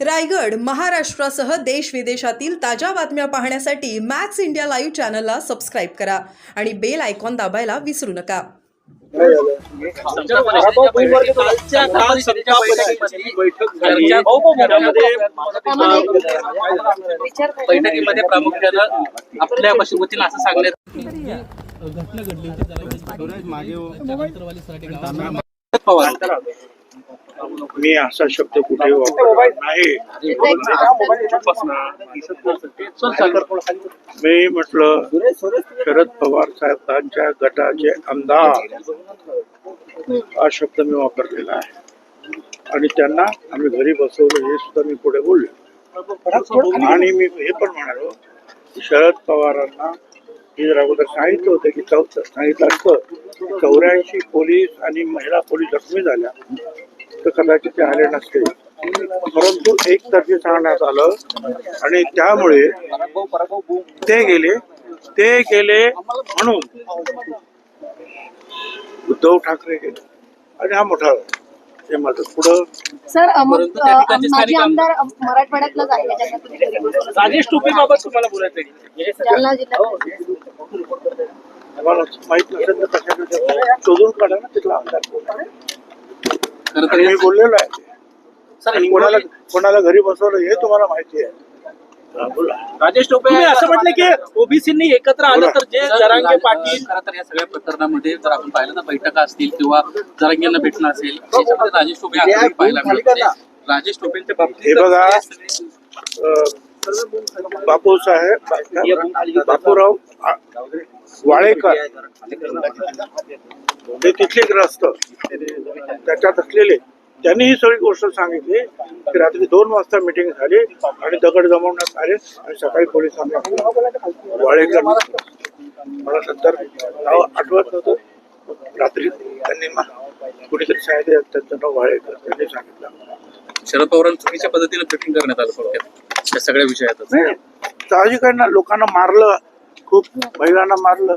रायगड महाराष्ट्रासह देश विदेशातील ताज्या बातम्या पाहण्यासाठी मॅक्स इंडिया लाईव्ह चॅनलला सबस्क्राईब करा आणि बेल आयकॉन दाबायला विसरू नका. कालच्या काल बैठकीमध्ये प्रामुख्यानं आपल्या वतीनं असं सांगण्यात घटना घडली होती पवार. मी असा शब्द कुठे वापरला नाही. मी म्हटलं शरद पवार साहेबांच्या गटाचे आमदार हा शब्द मी वापरलेला आहे. आणि त्यांना आम्ही घरी बसवलं हे सुद्धा मी पुढे बोललो. आणि मी हे पण म्हणालो शरद पवारांना जर अगोदर सांगितलं होतं की सांगितलं असतं चौऱ्याऐंशी पोलीस आणि महिला पोलीस जखमी झाल्या. तर कदाचित ते आले नसते परंतु एकतर्फी सांगण्यात आलं आणि त्यामुळे ते गेले ते गेले म्हणून उद्धव ठाकरे गेले. आणि हा मोठा ते माझं पुढं सर ठिकाणचे माजी आमदार मराठवाड्यातलं. राजेश टोपेबाबत तुम्हाला बोलायचं मला माहीत नसेल तर कशा शोधून काढा ना तिथला आमदार. खरं तर मी हे- बोललेलो आहे. कोणाला कोणाला घरी बसवलं हे तुम्हाला माहिती आहे. हा, बोला. राजेश टोपे असं म्हटलं की ओबीसींनी एकत्र आलं तर जे जरांगे पाटील खरं तर या सगळ्या प्रकरणामध्ये जर आपण पाहिलं तर बैठका असतील किंवा जरांगेंना भेटणं असेल त्याच्यामध्ये राजेश टोपे पाहायला मिळते राजेश टोपेंच्या बाबतीत हे बघा. बापू साहेब बापूराव वाळेकर ते तिथले ग्रस्त. त्याच्यात असलेले. त्यांनी ही सगळी गोष्ट सांगितली की रात्री दोन वाजता मिटिंग झाली आणि दगड जमवण्यात आले आणि सकाळी पोलिसांना वाळेकर मला नंतर नाव आठवत नव्हतं. रात्री त्यांनी कुठेतरी कुणीतरी त्यांचं नाव वाळेकर त्यांनी सांगितलं. शरद पवारांनी चुकीच्या पद्धतीने फिटिंग करण्यात आलं थोडक्यात. या सगळ्या विषयातच. नाही साहजिक आहे ना लोकांना मारलं खूप महिलांना मारलं.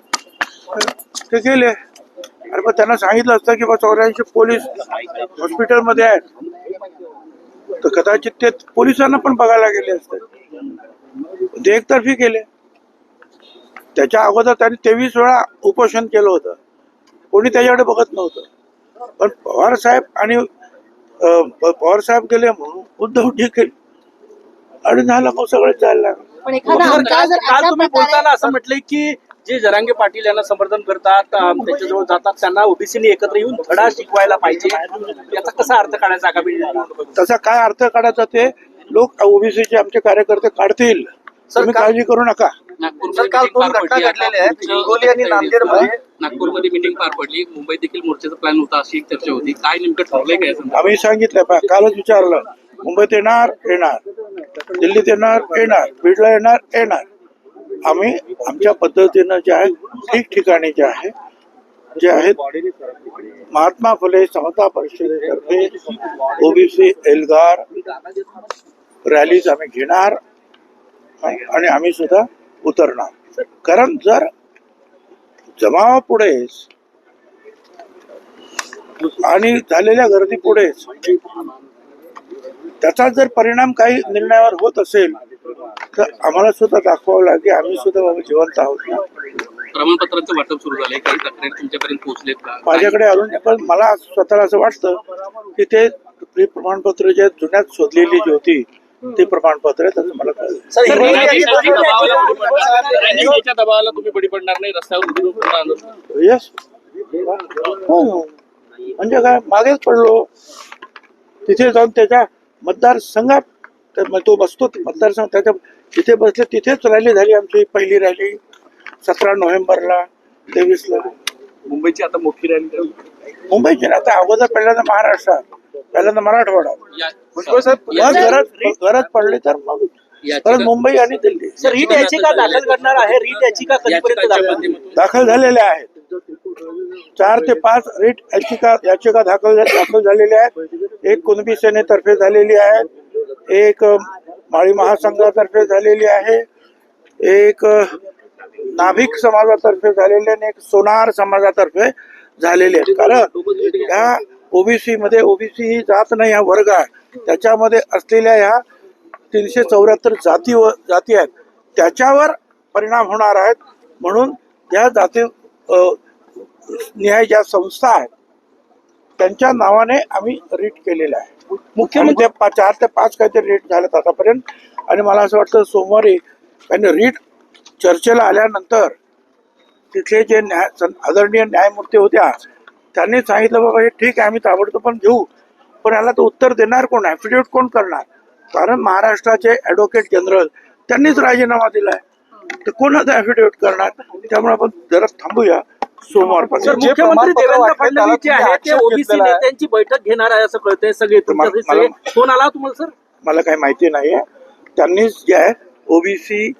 ते गेले अरे पण त्यांना सांगितलं असतं की बा चौऱ्याऐंशी पोलीस हॉस्पिटलमध्ये आहेत. तर कदाचित ते पोलिसांना पण बघायला गेले असते. ते एकतर्फी केले. त्याच्या अगोदर त्यांनी तेवीस वेळा उपोषण केलं होतं. कोणी त्याच्याकडे बघत नव्हतं. पण पवार साहेब आणि पवार साहेब गेले म्हणून उद्धव ठीक आणि झालं मग सगळं जायला लागलं पण एखादा सर, आमदार काल जर काल अशा तुम्ही प्रकारे बोलताना असं म्हटलंय की जे जरांगे पाटील यांना समर्थन करतात अं, त्याच्याजवळ जातात त्यांना ओबीसीनी एकत्र येऊन धडा शिकवायला पाहिजे याचा कसा अर्थ काढायचा आगामी निवडणुकीत? तसा काय अर्थ काढायचा ते लोक ओबीसीचे आमचे कार्यकर्ते काढतील तुम्ही काळजी करू नका नागपूरमध्ये काल meeting दोन पार घटना पडली. घडलेल्या आहेत. हिंगोली आणि नांदेडमध्ये. नागपूरमध्ये मिटिंग पार पडली मुंबईत देखील मोर्चाचा प्लॅन होता अशी एक चर्चा होती काय नेमकं ठरलंय काय? आम्ही सांगितलं पहा, कालच विचारलं मुंबईत येणार येणार दिल्लीत येणार येणार बीडला येणार येणार. आम्ही आमच्या पद्धतीनं जे आहे ठिकठिकाणी जे आहे जे आहेत महात्मा फुले समता परिषदेतर्फे ओबीसी एल्गार रॅलीज आम्ही घेणार आणि आम्ही सुद्धा उतरणार. कारण जर जमावापुढेच आणि झालेल्या गर्दीपुढेच त्याचा जर परिणाम काही निर्णयावर होत असेल तर आम्हाला सुद्धा दाखवावं लागेल. आम्ही सुद्धा बाबा जिवंत आहोत ना. प्रमाणपत्रांचं वाटप सुरू झालंय. काही तक्रारी तुमच्यापर्यंत पोहोचलेत का? माझ्याकडे अजून पण मला स्वतःला असं वाटतं की ते आपली प्रमाणपत्र जे जुन्यात शोधलेली जी होती ती प्रमाणपत्र आहेत असं मला कळलं. दबावाला- तुम्ही बळी पडणार नाही रस्त्यावर. यस हो. म्हणजे काय मागेच पडलो. तिथे जाऊन त्याच्या मतदारसंघात तर मग तो बसतो मतदारसंघ त्याच्या तिथे बसले तिथेच रॅली झाली आमची पहिली रॅली सतरा नोव्हेंबरला तेवीसला. मुंबईची आता मोठी रॅली मुंबईची ना आता अगोदर पहिल्यांदा महाराष्ट्रात पहिल्यांदा मराठवाडा. मग गरज गरज पडली तर मग परत मुंबई आणि दिल्ली. सर रीट याचिका दाखल करणार आहे रीट याचिका कधीपर्यंत दाखल? झालेल्या आहेत. चार ते पाच रिट याचिका याचिका दाखल दाखल झालेल्या आहेत. एक कुणबी सेनेतर्फे झालेली आहे. एक माळी महासंघातर्फे झालेली आहे. एक नाभिक समाजातर्फे झालेली आणि एक सोनार समाजातर्फे झालेली आहे. कारण ह्या ओबीसी मध्ये ओबीसी ही जात नाही हा वर्ग आहे. त्याच्यामध्ये असलेल्या ह्या तीनशे चौऱ्याहत्तर जाती व जाती आहेत. त्याच्यावर परिणाम होणार आहेत. म्हणून या जाती निहाय ज्या संस्था आहेत त्यांच्या नावाने आम्ही रीट केलेलं आहे. मुख्यमंत्री चार ते पाच काहीतरी रीट झालेत आतापर्यंत. आणि मला असं वाटतं सोमवारी त्यांनी रीट चर्चेला आल्यानंतर तिथले जे न्याय आदरणीय न्यायमूर्ती होत्या त्यांनी सांगितलं बाबा हे ठीक आहे आम्ही ताबडतोब पण घेऊ. पण याला तर उत्तर देणार कोण ॲफिडेविट कोण करणार? कारण महाराष्ट्राचे ॲडव्होकेट जनरल त्यांनीच राजीनामा दिलाय. तर कोण आता ॲफिडेविट करणार? त्यामुळे आपण जरा थांबूया. जे मुख्यमंत्री देवेंद्र फडणवीस जे आहेत ते ओबीसी घेतलेलं आहे. नेत्यांची बैठक घेणार आहे असं कळतंय सगळे मला- सगळे. फोन आला तुम्हाला सर? मला काही माहिती नाही आहे त्यांनीच जे आहे ओबीसी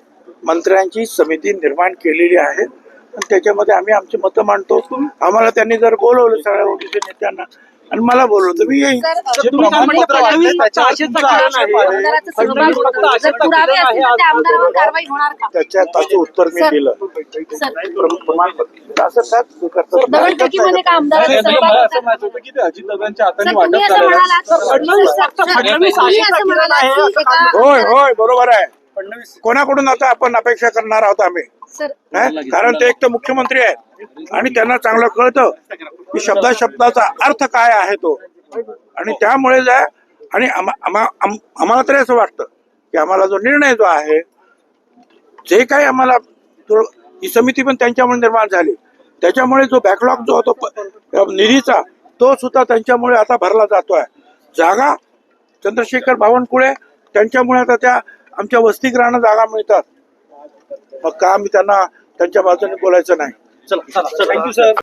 मंत्र्यांची समिती निर्माण केलेली आहे. आणि त्याच्यामध्ये आम्ही आमची मतं मांडतो. आम्हाला त्यांनी जर बोलवलं सगळ्या ओबीसी नेत्यांना आणि मला बोलवलं तर मी येईन सर जे तुम्ही काय म्हणता, प्रमाणपत्र वाटलंय फडणवीस त्याच्यावर आशेचा तुमचा किरण आक्षेप आहे. आहे. आमदाराचं फडणवीस सहभाग फक्त होता. जर आशेचा पुरावे किरण आहे असतील तर त्या आज आमदारावर कारवाई होणार का त्याच्या त्याचं उत्तर मी. दिलं प्रमाणपत्र असं होय होय बरोबर आहे कोणाकडून आता आपण अपेक्षा करणार आहोत आम्ही? कारण ते एक तर मुख्यमंत्री आहेत. आणि त्यांना चांगलं कळतं की शब्दा शब्दाचा अर्थ काय आहे तो. आणि त्यामुळे जे आहे, आणि आम्हा- आम्हा- आम- आम्हाला तरी असं वाटतं की आम्हाला जो निर्णय जो आहे जे काही आम्हाला ही समिती पण त्यांच्यामुळे निर्माण झाली. त्याच्यामुळे जो बॅकलॉग जो होतो निधीचा तो सुद्धा त्यांच्यामुळे आता भरला जातोय. जागा चंद्रशेखर बावनकुळे त्यांच्यामुळे आता त्या आमच्या वसतिगृहांना जागा मिळतात. मग का आम्ही त्यांना त्यांच्या बाजूने बोलायचं नाही. चला थँक्यू सर